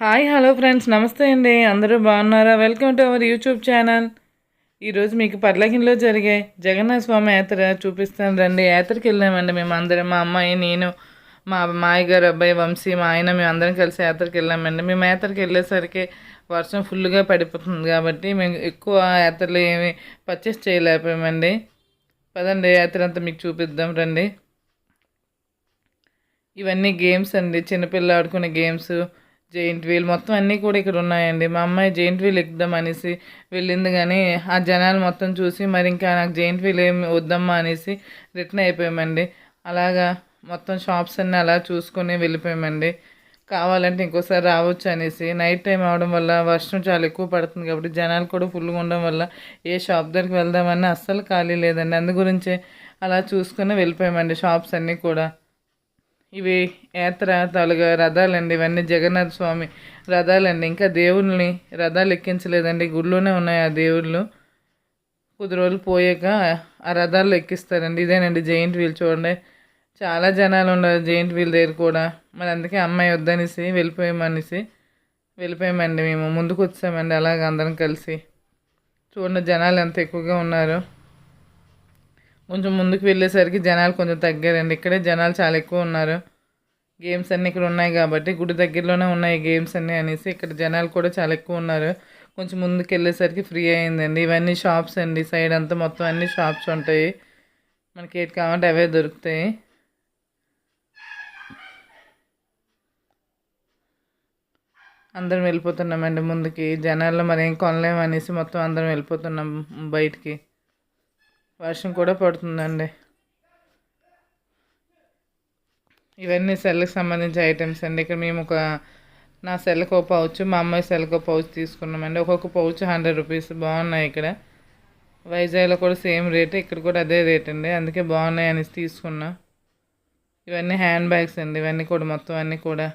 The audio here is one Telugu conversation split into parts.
Hi hello friends. నమస్తే అండి. అందరూ బాగున్నారా? Welcome to our YouTube channel. ఈరోజు మీకు పర్లకిన్లో జరిగే జగన్నాథ స్వామి యాత్ర చూపిస్తాను రండి. యాత్రకి వెళ్ళామండి మేము అందరం. మా అమ్మాయి నేను మా మాయ గారు అబ్బాయి వంశీ మా ఆయన మేము అందరం కలిసి యాత్రకి వెళ్ళామండి. మేము యాత్రకి వెళ్ళేసరికి వర్షం ఫుల్గా పడిపోతుంది కాబట్టి మేము ఎక్కువ యాత్రలు ఏమి పర్చేస్ చేయలేకపోయామండి. పదండి యాత్ర అంతా మీకు చూపిద్దాం రండి. ఇవన్నీ గేమ్స్ అండి. చిన్నపిల్లలు ఆడుకునే గేమ్స్ జెయింట్ వీల్ మొత్తం అన్నీ కూడా ఇక్కడ ఉన్నాయండి. మా అమ్మాయి జెయింట్ వీల్ ఎక్కుదాం అనేసి వెళ్ళింది కానీ ఆ జనాలు మొత్తం చూసి మరి ఇంకా నాకు జెయింట్ వీల్ ఏమి వద్దమ్మా అనేసి రిటర్న్ అయిపోయామండి. అలాగా మొత్తం షాప్స్ అన్నీ అలా చూసుకొని వెళ్ళిపోయామండి. కావాలంటే ఇంకోసారి రావచ్చు అనేసి నైట్ టైం అవడం వల్ల వర్షం చాలా ఎక్కువ పడుతుంది కాబట్టి జనాలు కూడా ఫుల్గా ఉండడం వల్ల ఏ షాప్ దగ్గరికి వెళ్దామన్నా అస్సలు ఖాళీ లేదండి. అందు గురించే అలా చూసుకొని వెళ్ళిపోయామండి షాప్స్ అన్నీ కూడా. ఇవి యాత్ర తాలుగా రథాలండి ఇవన్నీ జగన్నాథ స్వామి రథాలండి. ఇంకా దేవుల్ని రథాలు ఎక్కించలేదండి. గుడిలోనే ఉన్నాయి ఆ దేవుళ్ళు. కొద్ది రోజులు పోయాక ఆ రథాలు ఎక్కిస్తారండి. ఇదేనండి జెయింట్ వీల్ చూడండి. చాలా జనాలు ఉన్నారు జెయింట్ వీల్ దగ్గర కూడా. మరి అందుకే అమ్మాయి వద్దనేసి వెళ్ళిపోయామనేసి వెళ్ళిపోయామండి మేము. ముందుకు వచ్చామండి అలాగ అందరం కలిసి. చూడండి జనాలు ఎంత ఎక్కువగా ఉన్నారు. కొంచెం ముందుకు వెళ్ళేసరికి జనాలు కొంచెం తగ్గారండి. ఇక్కడే జనాలు చాలా ఎక్కువ ఉన్నారు. గేమ్స్ అన్నీ ఇక్కడ ఉన్నాయి కాబట్టి గుడి దగ్గరలోనే ఉన్నాయి గేమ్స్ అన్నీ అనేసి ఇక్కడ జనాలు కూడా చాలా ఎక్కువ ఉన్నారు. కొంచెం ముందుకు వెళ్ళేసరికి ఫ్రీ అయిందండి. ఇవన్నీ షాప్స్ అండి. సైడ్ అంతా మొత్తం అన్ని షాప్స్ ఉంటాయి. మనకి ఏది కావాలంటే అవే దొరుకుతాయి. అందరం వెళ్ళిపోతున్నామండి ముందుకి. జనాల్లో మరి ఏం కొనలేము అనేసి మొత్తం అందరం వెళ్ళిపోతున్నాం బయటికి. వర్షం కూడా పడుతుందండి. ఇవన్నీ సెల్కి సంబంధించిన ఐటమ్స్ అండి. ఇక్కడ మేము ఒక నా సెల్కి ఒక పౌచ్ మా అమ్మాయి సెల్కి ఒక పౌచ్ తీసుకున్నామండి. ఒక్కొక్క పౌచ్ హండ్రెడ్ రూపీస్ బాగున్నాయి ఇక్కడ. వైజాగ్లో కూడా సేమ్ రేట్ ఇక్కడ కూడా అదే రేట్ అండి. అందుకే బాగున్నాయి అనేసి తీసుకున్నా. ఇవన్నీ హ్యాండ్ బ్యాగ్స్ అండి. ఇవన్నీ కూడా మొత్తం అన్నీ కూడా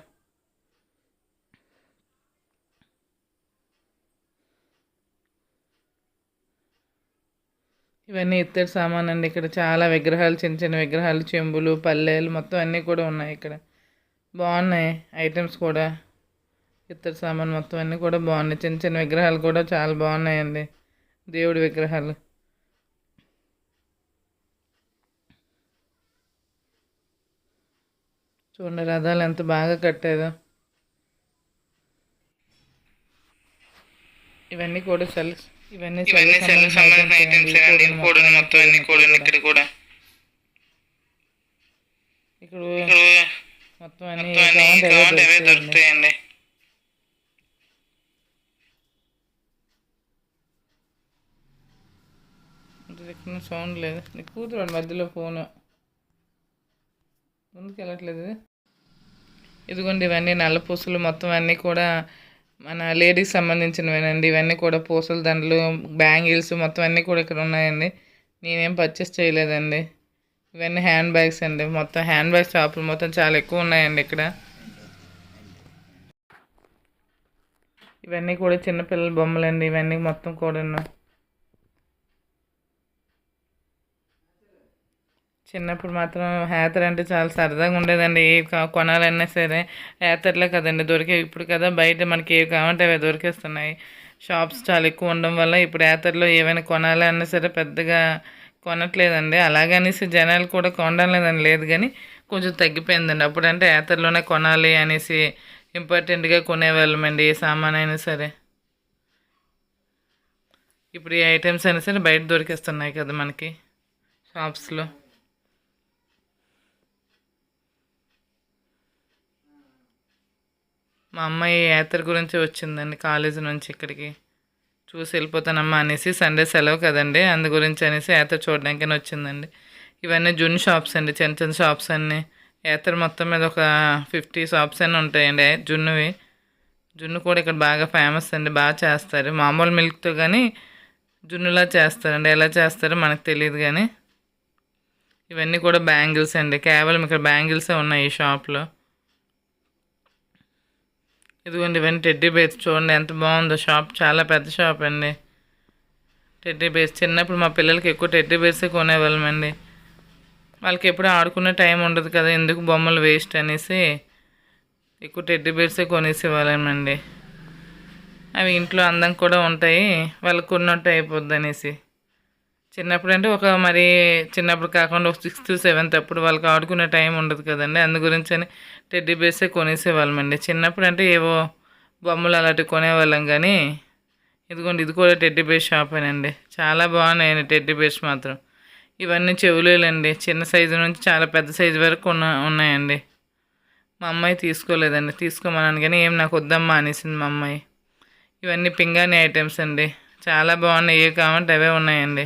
ఇవన్నీ ఇత్తడి సామాన్ అండి ఇక్కడ. చాలా విగ్రహాలు చిన్న చిన్న విగ్రహాలు చెంబులు పల్లెలు మొత్తం అన్నీ కూడా ఉన్నాయి ఇక్కడ. బాగున్నాయి ఐటమ్స్ కూడా. ఇత్తడి సామాన్ మొత్తం అన్నీ కూడా బాగున్నాయి. చిన్న చిన్న విగ్రహాలు కూడా చాలా బాగున్నాయండి. దేవుడి విగ్రహాలు. చూడండి రథాలు ఎంత బాగా కట్టారో ఇవన్నీ కూడా సెల్ ఇవన్నీ సెల్ సంబంధించిన ఐటమ్స్ అండి కూడా మొత్తం అన్ని కూడా ఇక్కడ కూడా ఇక్కడ మొత్తం అన్ని కావాలంటే అవే దొరుకుతాయండి. సౌండ్ లేదు నీ కూతురు మధ్యలో ఫోను ముందుకు వెళ్ళట్లేదు ఇది. ఇదిగోండి ఇవన్నీ నల్ల పూసలు మొత్తం అన్నీ కూడా మన లేడీస్ సంబంధించినవేనండి. ఇవన్నీ కూడా పూసల దండలు బ్యాంగిల్స్ మొత్తం అన్నీ కూడా ఇక్కడ ఉన్నాయండి. నేనేం పర్చేస్ చేయలేదండి. ఇవన్నీ హ్యాండ్ బ్యాగ్స్ అండి. మొత్తం హ్యాండ్ బ్యాగ్ షాపులు మొత్తం చాలా ఎక్కువ ఉన్నాయండి ఇక్కడ. ఇవన్నీ కూడా చిన్నపిల్లల బొమ్మలండి. ఇవన్నీ మొత్తం కూడా చిన్నప్పుడు మాత్రం హ్యాతర్ అంటే చాలా సరదాగా ఉండేదండి. ఏ కా- కొనాలన్నా సరే హ్యాతర్లే కదండి దొరికే ఇప్పుడు కదా బయట మనకి ఏవి కావాలంటే అవి దొరికేస్తున్నాయి. షాప్స్ చాలా ఎక్కువ ఉండడం వల్ల ఇప్పుడు హ్యాతర్లో ఏమైనా కొనాలన్నా సరే పెద్దగా కొనట్లేదండి. అలాగనేసి జనాలు కూడా కొనడం లేదని లేదు కానీ కొంచెం తగ్గిపోయిందండి. అప్పుడంటే యాతర్లోనే కొనాలి అనేసి ఇంపార్టెంట్గా కొనేవాళ్ళమండి ఏ సామాన్ అయినా సరే. ఇప్పుడు ఈ ఐటమ్స్ అయినా సరే బయట దొరికేస్తున్నాయి కదా మనకి షాప్స్లో. మా అమ్మాయి యాత్ర గురించి వచ్చిందండి కాలేజీ నుంచి ఇక్కడికి. చూసి వెళ్ళిపోతానమ్మా అనేసి సండే సెలవు కదండి అందు గురించి అనేసి యాత్ర చూడడానికని వచ్చిందండి. ఇవన్నీ జున్ షాప్స్ అండి చిన్న చిన్న షాప్స్ అన్నీ. యాత్ర మొత్తం మీద ఒక ఫిఫ్టీ షాప్స్ అన్నీ ఉంటాయండి జున్నువి. జున్ను కూడా ఇక్కడ బాగా ఫేమస్ అండి బాగా చేస్తారు. మామూలు మిల్క్తో కానీ జున్నులా చేస్తారండి. ఎలా చేస్తారో మనకు తెలియదు కానీ. ఇవన్నీ కూడా బ్యాంగిల్స్ అండి కేవలం ఇక్కడ బ్యాంగిల్సే ఉన్నాయి ఈ షాప్లో. ఇదిగోండి ఇవన్నీ టెడ్డీ బేర్స్ చూడండి ఎంత బాగుందో షాప్ చాలా పెద్ద షాప్ అండి. టెడ్డీ బేర్స్ చిన్నప్పుడు మా పిల్లలకి ఎక్కువ టెడ్డీ బేర్సే కొనేవాళ్ళమండి వాళ్ళకి ఎప్పుడు ఆడుకునే టైం ఉండదు కదా ఎందుకు బొమ్మలు వేస్ట్ అనేసి ఎక్కువ టెడ్డీ బేర్సే కొనేసేవాళ్ళమండి అవి ఇంట్లో అందం కూడా ఉంటాయి వాళ్ళకి కొన్నట్టు అయిపోద్ది అనేసి. చిన్నప్పుడు అంటే ఒక మరి చిన్నప్పుడు కాకుండా ఒక సిక్స్త్ సెవెంత్ అప్పుడు వాళ్ళకి ఆడుకునే టైం ఉండదు కదండి. అందు గురించి అని టెడ్డీ బేర్సే కొనేసేవాళ్ళమండి. చిన్నప్పుడు అంటే ఏవో బొమ్మలు అలాంటివి కొనేవాళ్ళం కానీ ఇదిగోండి ఇది కూడా టెడ్డీ బేర్ షాపేనండి. చాలా బాగున్నాయండి టెడ్డీ బేర్స్ మాత్రం. ఇవన్నీ చెవులేలండి. చిన్న సైజు నుంచి చాలా పెద్ద సైజు వరకు ఉన్న ఉన్నాయండి. మా అమ్మాయి తీసుకోలేదండి. తీసుకోమన్నాను కానీ ఏం నాకు వద్దమ్మా అనేసింది మా అమ్మాయి. ఇవన్నీ పింగాణి ఐటమ్స్ అండి. చాలా బాగున్నాయి. ఏ కావాలంటే అవే ఉన్నాయండి.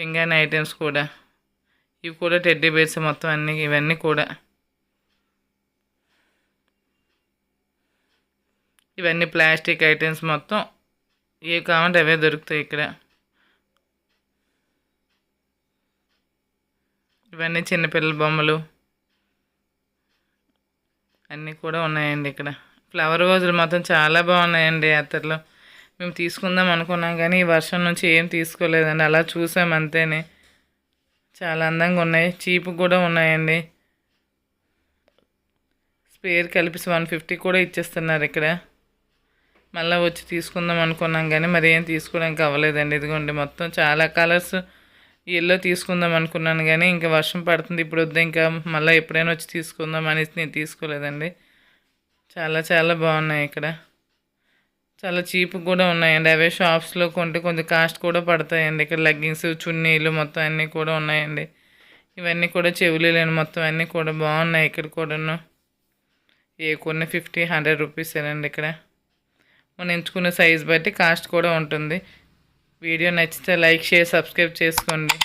పింగాణి ఐటమ్స్ కూడా. ఇవి కూడా టెడ్డీ బేర్స్ మొత్తం అన్నీ ఇవన్నీ కూడా. ఇవన్నీ ప్లాస్టిక్ ఐటమ్స్ మొత్తం. ఏ కావాలంటే అవే దొరుకుతాయి ఇక్కడ. ఇవన్నీ చిన్నపిల్లల బొమ్మలు. అన్నీ కూడా ఉన్నాయండి ఇక్కడ. ఫ్లవర్ వాజులు మాత్రం చాలా బాగున్నాయండి అత్తర్లో మేము తీసుకుందాం అనుకున్నాం కానీ ఈ వర్షం నుంచి ఏం తీసుకోలేదండి. అలా చూసాం అంతేనే. చాలా అందంగా ఉన్నాయి. చీప్ కూడా ఉన్నాయండి. స్పేర్ కలిపి వన్ ఫిఫ్టీ కూడా ఇచ్చేస్తున్నారు ఇక్కడ. మళ్ళీ వచ్చి తీసుకుందాం అనుకున్నాం కానీ మరి ఏం తీసుకోవడానికి అవ్వలేదండి. ఇదిగోండి మొత్తం చాలా కలర్స్ ఎల్లో తీసుకుందాం అనుకున్నాను కానీ ఇంకా వర్షం పడుతుంది ఇప్పుడు వద్దు ఇంకా మళ్ళీ ఎప్పుడైనా వచ్చి తీసుకుందాం అనేసి నేను తీసుకోలేదండి. చాలా చాలా బాగున్నాయి ఇక్కడ. చాలా చీప్ కూడా ఉన్నాయండి. అవే షాప్స్లో కొంటే కొంచెం కాస్ట్ కూడా పడతాయండి. ఇక్కడ లెగ్గింగ్స్ చున్నీలు మొత్తం అన్నీ కూడా ఉన్నాయండి. ఇవన్నీ కూడా చెవులేని మొత్తం అన్నీ కూడా బాగున్నాయి ఇక్కడ కూడాను. ఏ కొన్ని ఫిఫ్టీ హండ్రెడ్ రూపీస్ అండి ఇక్కడ. మనం ఎంచుకున్న సైజ్ బట్టి కాస్ట్ కూడా ఉంటుంది. వీడియో నచ్చితే లైక్ షేర్ సబ్స్క్రైబ్ చేసుకోండి.